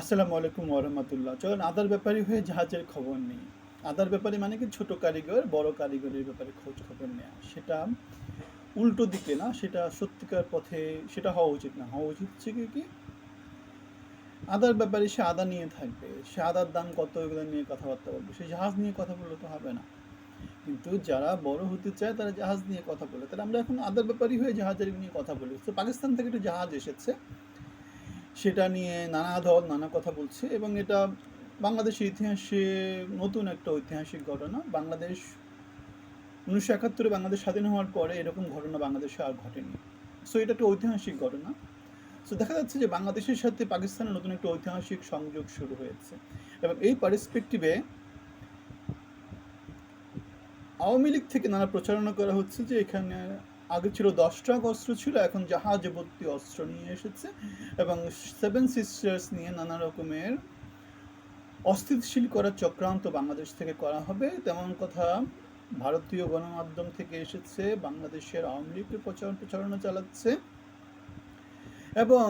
আসসালামু আলাইকুম ওরহমতুল্লাহ চলুন আদার ব্যাপারী হয়ে জাহাজের খবর নেই। আদার ব্যাপারে মানে কি? ছোট কারিগর, বড় কারিগরের ব্যাপারে খোঁজ খবর নেওয়া সেটা উল্টো দিকে না, সেটা সত্যিকার পথে সেটা হওয়া উচিত না। হওয়া উচিত হচ্ছে কি কি? আদার ব্যাপারে সে আদা নিয়ে থাকবে। সে আদার দাম কত, এগুলো নিয়ে কথাবার্তা বলবে। সে জাহাজ নিয়ে কথা বললে তো হবে না। কিন্তু যারা বড় হতে চায়, তারা জাহাজ নিয়ে কথা বলে। তাহলে আমরা এখন আদার ব্যাপারই হয়ে জাহাজের নিয়ে কথা বলি। তো পাকিস্তান থেকে একটু জাহাজ এসেছে। সেটা নিয়ে নানা দল নানা কথা বলছে এবং এটা বাংলাদেশের ইতিহাসে নতুন একটা ঐতিহাসিক ঘটনা। বাংলাদেশ উনিশশো একাত্তরে বাংলাদেশ স্বাধীন হওয়ার পরে এরকম ঘটনা বাংলাদেশে আর ঘটেনি। সো এটা একটা ঐতিহাসিক ঘটনা। সো দেখা যাচ্ছে যে বাংলাদেশের সাথে পাকিস্তানের নতুন একটা ঐতিহাসিক সংযোগ শুরু হয়েছে। এবং এই পার্সপেক্টিভে আওয়ামী লীগ থেকে নানা প্রচারণা করা হচ্ছে যে এখানে আগে ছিল দশ ট্রাক অস্ত্র ছিল, এখন জাহাজ ভর্তি অস্ত্র নিয়ে এসেছে এবং সেভেন সিস্টার্স নিয়ে নানা রকমের অস্থিতিশীল করার চক্রান্ত বাংলাদেশ থেকে করা হবে। তেমন কথা ভারতীয় গণমাধ্যম থেকে এসেছে, বাংলাদেশের আওয়ামী লীগের প্রচার প্রচারণা চালাচ্ছে এবং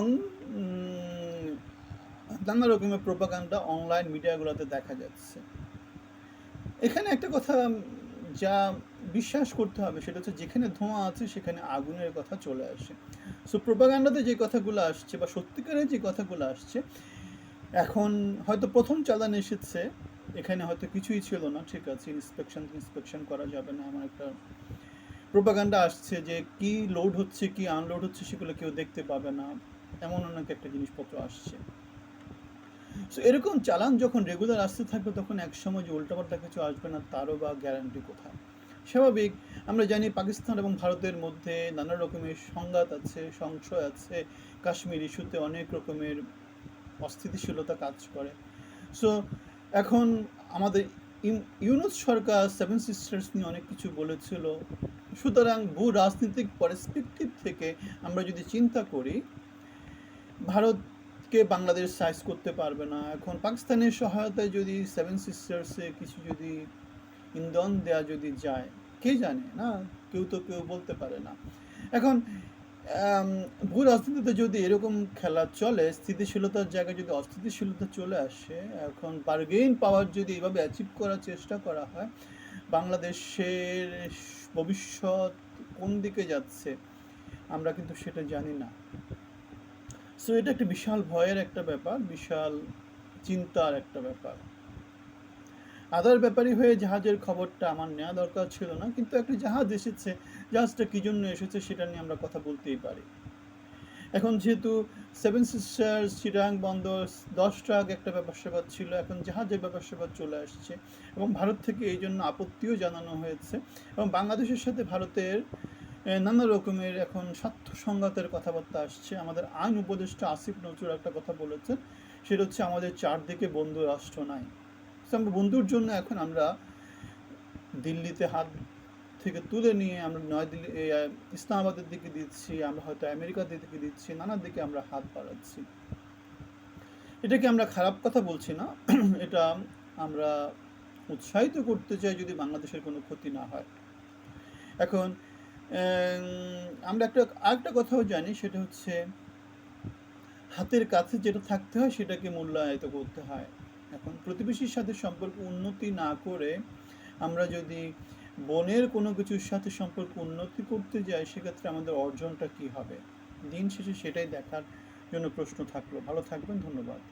নানা রকমের প্রোপাগান্ডা অনলাইন মিডিয়াগুলোতে দেখা যাচ্ছে। এখানে একটা কথা যা বিশ্বাস করতে হবে, সেটা হচ্ছে যেখানে ধোঁয়া আছে সেখানে আগুনের কথা চলে আসে। সো প্রোপাগান্ডাতে যে কথাগুলো আসছে বা সত্যিকারের যে কথাগুলো আসছে, এখন হয়তো প্রথম চালান এসেছে, এখানে হয়তো কিছুই ছিল না, ঠিক আছে ইন্সপেকশন ইন্সপেকশন করা যাবে না, এমন একটা প্রোপাগান্ডা আসছে যে কি লোড হচ্ছে, কি আনলোড হচ্ছে সেগুলো কেউ দেখতে পাবে না, এমন অনেক একটা জিনিসপত্র আসছে। সো এরকম চালান যখন রেগুলার আসতে থাকবে, তখন একসময় যে উল্টাপাল্টা কিছু আসবে না, তারও বা গ্যারান্টি কোথায়? স্বাভাবিক। আমরা জানি পাকিস্তান এবং ভারতের মধ্যে নানা রকমের সংঘাত আছে সংশয় আছে। কাশ্মীর ইস্যুতে অনেক রকমের অস্থিতিশীলতা কাজ করে। সো এখন আমাদের ইউ- ইউনুস সরকার সেভেন সিস্টার্স নিয়ে অনেক কিছু বলেছিল। সুতরাং ভূ রাজনৈতিক পার্সপেক্টিভ থেকে আমরা যদি চিন্তা করি, ভারতকে বাংলাদেশ সাইজ করতে পারবে না। এখন পাকিস্তানের সহায়তায় যদি সেভেন সিস্টার্সে কিছু যদি ইন্ধন দেওয়া যদি যায়, কে জানে, না? কেউ তো কেউ বলতে পারে না। এখন ভূ রাজনীতিতে যদি এরকম খেলা চলে, স্থিতিশীলতার জায়গায় যদি অস্থিতিশীলতা চলে আসে, এখন বার্গেইন পাওয়ার যদি এভাবে অ্যাচিভ করার চেষ্টা করা হয়, বাংলাদেশের ভবিষ্যৎ কোন দিকে যাচ্ছে, আমরা কিন্তু সেটা জানি না। সো এটা একটা বিশাল ভয়ের একটা ব্যাপার, বিশাল চিন্তার একটা ব্যাপার। আদার ব্যাপারই হয়ে জাহাজের খবরটা আমার নেওয়া দরকার ছিল না, কিন্তু একটা জাহাজ এসেছে, জাহাজটা কী জন্য এসেছে সেটা নিয়ে আমরা কথা বলতেই পারি। এখন যেহেতু সেভেন সিস্টার চিরাং বন্দর দশ ট্রাক একটা ব্যাপার সেবা ছিল, এখন জাহাজের ব্যাপার সেবা চলে আসছে এবং ভারত থেকে এই জন্য আপত্তিও জানানো হয়েছে এবং বাংলাদেশের সাথে ভারতের নানা রকমের এখন স্বার্থ সংঘাতের কথাবার্তা আসছে। আমাদের আইন উপদেষ্টা আসিফ নজরুল একটা কথা বলেছেন, সেটা হচ্ছে আমাদের চারদিকে বন্ধু রাষ্ট্র নাই। So, বন্ধুর জন্য এখন আমরা দিল্লিতে হাত থেকে তুলে নিয়ে আমরা নয়াদিল্লি ইসলামাবাদের দিকে দিচ্ছি আমরা হয়তো আমেরিকার দিকে দিচ্ছি নানা দিকে আমরা হাত বাড়াচ্ছি। এটাকে আমরা খারাপ কথা বলছি না। এটা আমরা উৎসাহিত করতে চাই যদি বাংলাদেশের কোনো ক্ষতি না হয়। এখন আমরা একটা আরেকটা কথাও জানি সেটা হচ্ছে হাতের কাছে যেটা থাকতে হয় সেটাকে মূল্যায়িত করতে হয়। এখন প্রতিবেশীর সাথে সম্পর্ক উন্নতি না করে আমরা যদি বনের কোনো কিছুর সাথে সম্পর্ক উন্নতি করতে যাই, সেক্ষেত্রে আমাদের অর্জনটা কি হবে? দিন শেষে সেটাই দেখার জন্য প্রশ্ন থাকল। ভালো থাকবেন, ধন্যবাদ।